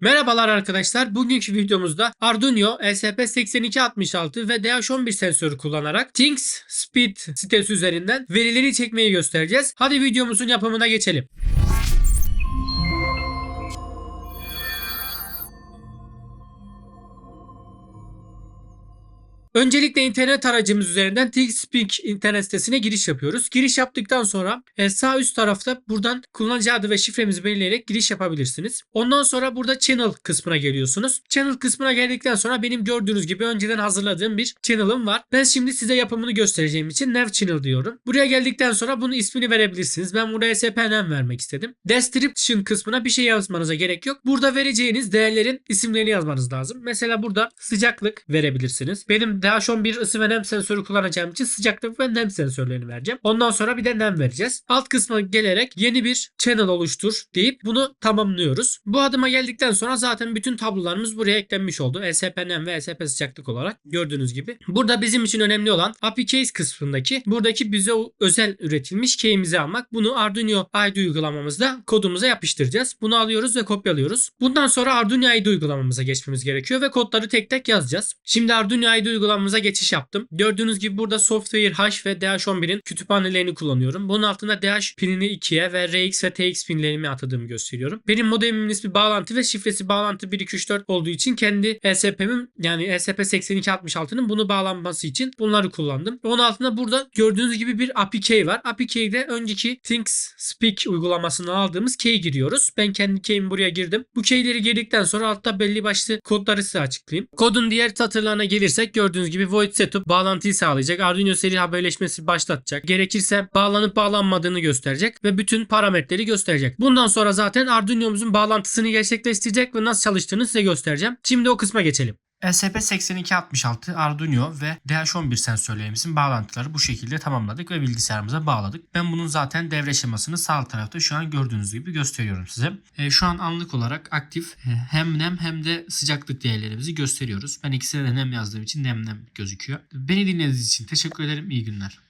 Merhabalar arkadaşlar. Bugünkü videomuzda Arduino ESP8266 ve DH11 sensörü kullanarak Things Speed sitesi üzerinden verileri çekmeyi göstereceğiz. Hadi videomuzun yapımına geçelim. Öncelikle internet aracımız üzerinden TeamSpeak internet sitesine giriş yapıyoruz. Giriş yaptıktan sonra e, sağ üst tarafta buradan kullanıcı adı ve şifremizi belirleyerek giriş yapabilirsiniz. Ondan sonra burada channel kısmına geliyorsunuz. Channel kısmına geldikten sonra benim gördüğünüz gibi önceden hazırladığım bir channel'ım var. Ben şimdi size yapımını göstereceğim için Nav Channel diyorum. Buraya geldikten sonra bunun ismini verebilirsiniz. Ben buraya SPNM vermek istedim. Description kısmına bir şey yazmanıza gerek yok. Burada vereceğiniz değerlerin isimlerini yazmanız lazım. Mesela burada sıcaklık verebilirsiniz. Benim DH11 ısı ve nem sensörü kullanacağım için sıcaklık ve nem sensörlerini vereceğim. Ondan sonra bir de nem vereceğiz. Alt kısma gelerek yeni bir channel oluştur deyip bunu tamamlıyoruz. Bu adıma geldikten sonra zaten bütün tablolarımız buraya eklenmiş oldu. ESP nem ve ESP sıcaklık olarak gördüğünüz gibi. Burada bizim için önemli olan API Case kısmındaki buradaki bize özel üretilmiş key'imizi almak. Bunu Arduino IDE uygulamamızda kodumuza yapıştıracağız. Bunu alıyoruz ve kopyalıyoruz. Bundan sonra Arduino IDE uygulamamıza geçmemiz gerekiyor ve kodları tek tek yazacağız. Şimdi Arduino IDE uygulamamıza geçiş yaptım. Gördüğünüz gibi burada Software Hash ve DH11'in kütüphanelerini kullanıyorum. Bunun altında DH pinini 2'ye ve RX ve TX pinlerimi atadığımı gösteriyorum. Benim modemimin ismi bağlantı ve şifresi bağlantı 1234 olduğu için kendi ESP'min yani E ESP8266'nın bunu bağlanması için bunları kullandım. Onun altında burada gördüğünüz gibi bir API key var. API key'de önceki Things Speak uygulamasından aldığımız key giriyoruz. Ben kendi key'imi buraya girdim. Bu key'leri girdikten sonra altta belli başlı kodları size açıklayayım. Kodun diğer satırlarına gelirsek gördüğünüz gibi void setup bağlantıyı sağlayacak. Arduino seri haberleşmesi başlatacak. Gerekirse bağlanıp bağlanmadığını gösterecek ve bütün parametreleri gösterecek. Bundan sonra zaten Arduino'muzun bağlantısını gerçekleştirecek ve nasıl çalıştığını size göstereceğim. Şimdi o kısma geçelim. ESP8266 Arduino ve DH11 sensörlerimizin bağlantıları bu şekilde tamamladık ve bilgisayarımıza bağladık. Ben bunun zaten devre şemasını sağ tarafta şu an gördüğünüz gibi gösteriyorum size. E, şu an anlık olarak aktif e, hem nem hem de sıcaklık değerlerimizi gösteriyoruz. Ben ikisine de nem yazdığım için nem nem gözüküyor. Beni dinlediğiniz için teşekkür ederim. İyi günler.